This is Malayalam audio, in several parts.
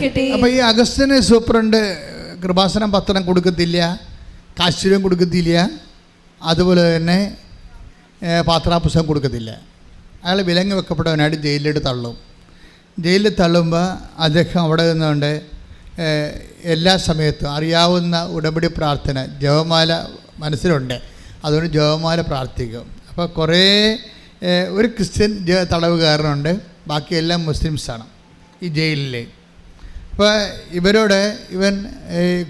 പ്രാർത്ഥിക്കട്ടെ അപ്പോൾ ഈ അഗസ്റ്റിന് സൂപ്രണ്ട് കൃപാസനം പത്രം കൊടുക്കത്തില്ല കാശ്വര്യം കൊടുക്കത്തില്ല അതുപോലെ തന്നെ പാത്രാപുസ്തകം കൊടുക്കത്തില്ല. അയാൾ വിലങ്ങ് വെക്കപ്പെട്ടവനായിട്ട് ജയിലിലിട്ട് തള്ളും. ജയിലിൽ തള്ളുമ്പോൾ അദ്ദേഹം അവിടെ നിന്നുകൊണ്ട് എല്ലാ സമയത്തും അറിയാവുന്ന ഉടമ്പടി പ്രാർത്ഥന ജവമാല മനസ്സിലുണ്ട്. അതുകൊണ്ട് ജവമാല പ്രാർത്ഥിക്കും. അപ്പോൾ കുറേ ഒരു ക്രിസ്ത്യൻ തടവുകാരനുണ്ട്. ബാക്കിയെല്ലാം മുസ്ലിംസാണ് ഈ ജയിലിൽ അപ്പോൾ ഇവരോട് ഇവൻ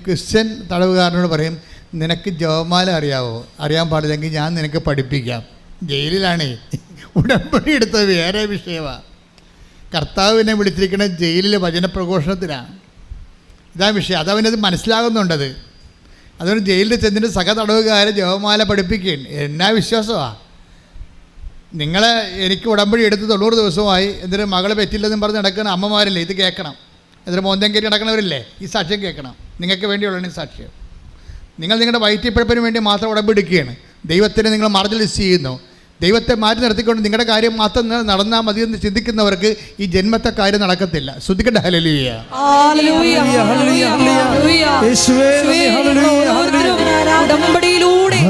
ക്രിസ്ത്യൻ തടവുകാരനോട് പറയും നിനക്ക് ജവമാല അറിയാവോ? അറിയാൻ പാടില്ലെങ്കിൽ ഞാൻ നിനക്ക് പഠിപ്പിക്കാം. ജയിലിലാണേ. ഉടമ്പടി എടുത്തത് വേറെ വിഷയമാണ് കർത്താവിനെ വിളിച്ചിരിക്കുന്ന ജയിലിലെ വചനപ്രഘോഷണത്തിനാണ്. ഇതാ വിഷയം. അതവനത് മനസ്സിലാകുന്നുണ്ടത്. അതുകൊണ്ട് ജയിലിൽ ചെന്നിട്ട് സഹ തടവുകാരെ ജവമാല പഠിപ്പിക്കുകയാണ്. എന്നാ വിശ്വാസമാണ് നിങ്ങളെ എനിക്ക് ഉടമ്പടി എടുത്ത് തൊണ്ണൂറ് ദിവസമായി എന്നിട്ട് മകളെ പറ്റില്ലെന്നും പറഞ്ഞ് നടക്കുന്ന അമ്മമാരില്ലേ? ഇത് കേൾക്കണം. എന്നിട്ട് മോന്തം കയറി നടക്കുന്നവരില്ലേ? ഈ സാക്ഷ്യം കേൾക്കണം. നിങ്ങൾക്ക് വേണ്ടിയുള്ളതാണ് ഈ സാക്ഷ്യം. നിങ്ങൾ നിങ്ങളുടെ വയറ്റിപ്പഴപ്പിന് വേണ്ടി മാത്രം ഉടമ്പെടുക്കുകയാണ് ദൈവത്തിനെ നിങ്ങൾ മാർജിനലൈസ് ചെയ്യുന്നു. ദൈവത്തെ മാറ്റി നിർത്തിക്കൊണ്ട് നിങ്ങളുടെ കാര്യം മാത്രം നടന്നാൽ മതി എന്ന് ചിന്തിക്കുന്നവർക്ക് ഈ ജന്മത്തെ കാര്യം നടക്കത്തില്ല. ശ്രദ്ധിക്കേണ്ട ഹലലിയ ഉടമ്പടിയിലൂടെ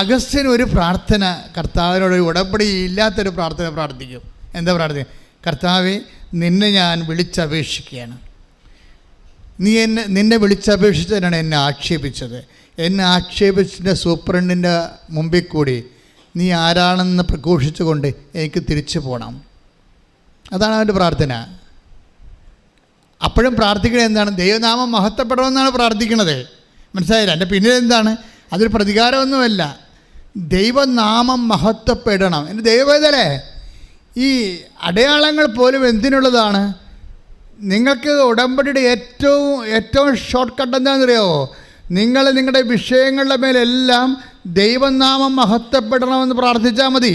അഗസ്ത്യൻ ഒരു പ്രാർത്ഥന കർത്താവിനോട് ഉടമ്പടി ഇല്ലാത്തൊരു പ്രാർത്ഥന പ്രാർത്ഥിക്കും. എന്താ പ്രാർത്ഥന കർത്താവെ നിന്നെ ഞാൻ വിളിച്ചപേക്ഷിക്കുകയാണ്. നീ എന്നെ നിന്നെ വിളിച്ചപേക്ഷിച്ചതിനാണ് എന്നെ ആക്ഷേപിച്ചത്. എന്നെ ആക്ഷേപിച്ചിന്റെ സൂപ്രണ്ടിന്റെ മുമ്പിൽ കൂടി നീ ആരാണെന്ന് പ്രഘോഷിച്ചുകൊണ്ട് എനിക്ക് തിരിച്ചു പോകണം അതാണ് അവന്റെ പ്രാർത്ഥന. അപ്പോഴും പ്രാർത്ഥിക്കുന്നത് എന്താണ്? ദൈവനാമം മഹത്വപ്പെടണമെന്നാണ് പ്രാർത്ഥിക്കുന്നത് മനസ്സിലായില്ല? എന്റെ പിന്നിൽ എന്താണ്? അതൊരു പ്രതികാരമൊന്നുമല്ല. ദൈവനാമം മഹത്വപ്പെടണം. എന്റെ ദൈവവേദലേ ഈ അടയാളങ്ങൾ പോലും എന്തിനുള്ളതാണ്? നിങ്ങൾക്ക് ഉടമ്പടിയുടെ ഏറ്റവും ഏറ്റവും ഷോർട്ട് കട്ട് എന്താണെന്നറിയാമോ നിങ്ങൾ നിങ്ങളുടെ വിഷയങ്ങളുടെ മേലെല്ലാം ദൈവനാമം മഹത്വപ്പെടണമെന്ന് പ്രാർത്ഥിച്ചാൽ മതി.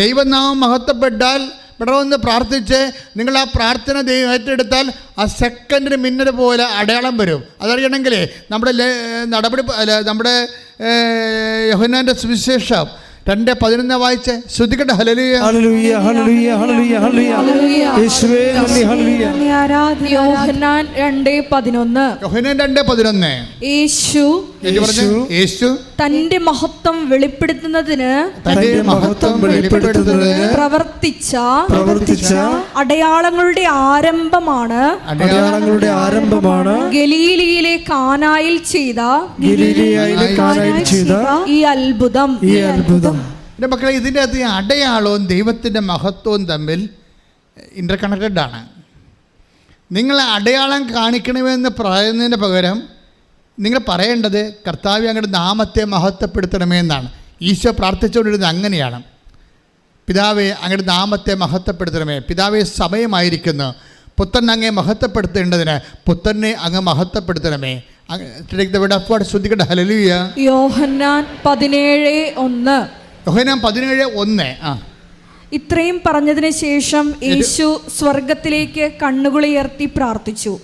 ദൈവനാമം മഹത്വപ്പെട്ടാൽ പെടണമെന്ന് പ്രാർത്ഥിച്ച് നിങ്ങൾ ആ പ്രാർത്ഥന ദൈവം ഏറ്റെടുത്താൽ ആ സെക്കൻഡിന് മിന്നൽ പോലെ അടയാളം വരും. അതറിയണമെങ്കിലേ നമ്മുടെ നടപടി നമ്മുടെ യഹുനാന്റെ സുവിശേഷം രണ്ട് പതിനൊന്ന് വായിച്ച്? ശ്രദ്ധിക്കട്ടെ hallelujah hallelujah hallelujah hallelujah hallelujah. യേശുവേ നന്ദി യോഹന്നാൻ രണ്ട് പതിനൊന്ന്. യോഹന്നാൻ രണ്ട് പതിനൊന്ന്. യേശു യേശു തന്റെ മഹത്വം വെളിപ്പെടുത്തുന്നതിന് തന്റെ മഹത്വം വെളിപ്പെടുത്തുന്നതിന് പ്രവർത്തിച്ച പ്രവർത്തിച്ച അടയാളങ്ങളുടെ ആരംഭമാണ് അടയാളങ്ങളുടെ ആരംഭമാണ് ഗലീലിയിലെ കാനായിൽ ചെയ്ത ഗലീലിയയിലെ കാനായിൽ ചെയ്ത ഈ അത്ഭുതം. ഈ അത്ഭുതം. എന്റെ മക്കളെ ഇതിന്റെ അത് അടയാളവും ദൈവത്തിന്റെ മഹത്വവും തമ്മിൽ ഇന്റർ കണക്റ്റഡ് ആണ്. നിങ്ങൾ അടയാളം കാണിക്കണമെന്ന് പറയുന്നതിന് പകരം നിങ്ങൾ പറയേണ്ടത് കർത്താവ് അങ്ങയുടെ നാമത്തെ മഹത്വപ്പെടുത്തണമേ എന്നാണ്. ഈശോ പ്രാർത്ഥിച്ചുകൊണ്ടിരുന്നത് അങ്ങനെയാണ്. പിതാവെ അങ്ങയുടെ നാമത്തെ മഹത്വപ്പെടുത്തണമേ. പിതാവെ സമയമായിരിക്കുന്നു. പുത്രൻ അങ്ങേ മഹത്വപ്പെടുത്തേണ്ടതിന് പുത്രനെ അങ്ങ് മഹത്വപ്പെടുത്തണമേ. ശ്രദ്ധിക്കട്ടെ. ഹലലുയ യോഹന്നാൻ പതിനേഴ് ഒന്ന്. യോഹന്നാൻ പതിനേഴ് ഒന്ന്. ആ. ഇത്രയും പറഞ്ഞതിന് ശേഷം യേശു സ്വർഗത്തിലേക്ക് കണ്ണുകളുയർത്തി പ്രാർത്ഥിച്ചു.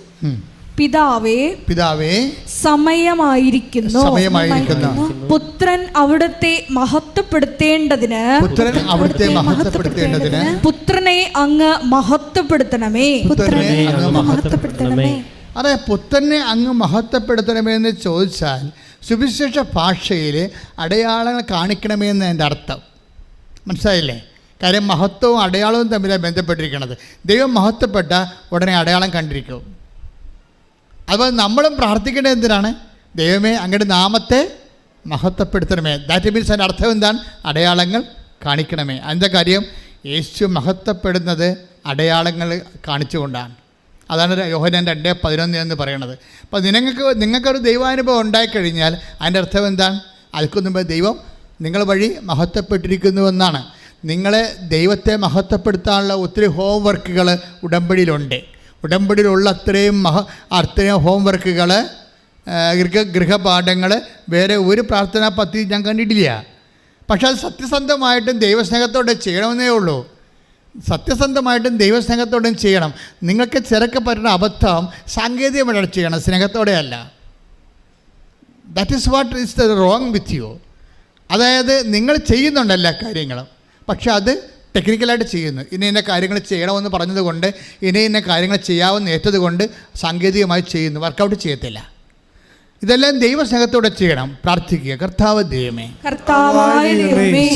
പിതാവേ പിതാവേ സമയമായിരിക്കുന്നു. സമയമായിരിക്കുന്നു. പുത്രൻ അവിടുത്തെ മഹത്വപ്പെടുത്തേണ്ടതിന് പുത്രൻ അവിടുത്തെ മഹത്വപ്പെടുത്തേണ്ടതിന് പുത്രനെ അങ്ങ് മഹത്വപ്പെടുത്തണമേ. പുത്രനെ അങ്ങ് മഹത്വപ്പെടുത്തണമേ. അതെ പുത്രനെ അങ്ങ് മഹത്വപ്പെടുത്തണമേ എന്ന് ചോദിച്ചാൽ സുവിശേഷ ഭാഷയിൽ അടയാളങ്ങൾ കാണിക്കണമേ എന്ന് എന്റെ അർത്ഥം. മനസ്സിലായില്ലേ? കാര്യം മഹത്വവും അടയാളവും തമ്മിലാണ് ബന്ധപ്പെട്ടിരിക്കുന്നത് ദൈവം മഹത്വപ്പെട്ട ഉടനെ അടയാളം കണ്ടിരിക്കും. അതുപോലെ നമ്മളും പ്രാർത്ഥിക്കേണ്ടത് എന്തിനാണ്? ദൈവമേ അങ്ങയുടെ നാമത്തെ മഹത്വപ്പെടുത്തണമേ. ദാറ്റ് മീൻസ് അതിന്റെ അർത്ഥം എന്താണ്? അടയാളങ്ങൾ കാണിക്കണമേ. അതിന്റെ കാര്യം? യേശു മഹത്വപ്പെടുന്നത് അടയാളങ്ങൾ കാണിച്ചുകൊണ്ടാണ്. അതാണ് യോഹനാൻ രണ്ട് പതിനൊന്ന് എന്ന് പറയണത് അപ്പോൾ നിങ്ങൾക്ക് നിങ്ങൾക്കൊരു ദൈവാനുഭവം ഉണ്ടായിക്കഴിഞ്ഞാൽ അതിന്റെ അർത്ഥം എന്താണ്? അതിൽക്കു ദൈവം നിങ്ങൾ വഴി മഹത്വപ്പെട്ടിരിക്കുന്നു എന്നാണ് നിങ്ങളെ ദൈവത്തെ മഹത്വപ്പെടുത്താനുള്ള ഒത്തിരി ഹോംവർക്കുകൾ ഉടമ്പടിയിലുണ്ട്. ഉടമ്പടിയിലുള്ള അത്രയും മഹ അത്രയും ഹോംവർക്കുകൾ ഗൃഹ ഗൃഹപാഠങ്ങൾ വേറെ ഒരു പ്രാർത്ഥനാ പദ്ധതി ഞാൻ കണ്ടിട്ടില്ല. പക്ഷെ അത് സത്യസന്ധമായിട്ടും ദൈവസ്നേഹത്തോടെ ചെയ്യണമെന്നേ ഉള്ളൂ. സത്യസന്ധമായിട്ടും ദൈവസ്നേഹത്തോടെയും ചെയ്യണം. നിങ്ങൾക്ക് ചിരക്ക് പറ്റുന്ന അബദ്ധം സാങ്കേതികമായിട്ട് ചെയ്യണം സ്നേഹത്തോടെയല്ല. That is what is the wrong with you അതായത് നിങ്ങൾ ചെയ്യുന്നുണ്ട് എല്ലാ കാര്യങ്ങളും. പക്ഷെ അത് ടെക്നിക്കലായിട്ട് ചെയ്യുന്നു. ഇന്ന ഇന്ന കാര്യങ്ങൾ ചെയ്യണമെന്ന് പറഞ്ഞതുകൊണ്ട് ഇന്ന ഇന്ന കാര്യങ്ങൾ ചെയ്യാമെന്ന് ഏറ്റതുകൊണ്ട് സാങ്കേതികമായി ചെയ്യുന്നു. വർക്കൗട്ട് ചെയ്യത്തില്ല. ഇതെല്ലാം ദൈവസ്നേഹത്തോടെ ചെയ്യണം. പ്രാർത്ഥിക്കുക. കർത്താവ് ദൈവമേ.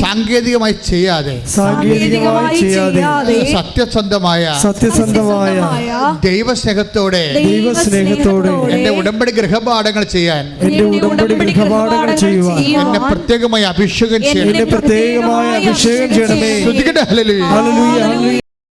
സാങ്കേതികമായി ചെയ്യാതെ. സാങ്കേതികമായി ചെയ്യാതെ. സത്യസന്ധമായ സത്യസന്ധമായ ദൈവസ്നേഹത്തോടെ ദൈവസ്നേഹത്തോടെ എന്റെ ഉടമ്പടി ഗൃഹപാഠങ്ങൾ ചെയ്യാൻ എന്റെ ഉടമ്പടി ഗൃഹപാഠങ്ങൾ ചെയ്യുവാൻ എന്നെ പ്രത്യേകമായി അഭിഷേകം ചെയ്യണം. എന്നെ പ്രത്യേകമായ അഭിഷേകം ചെയ്യണമേ. ഹല്ലേലൂയ.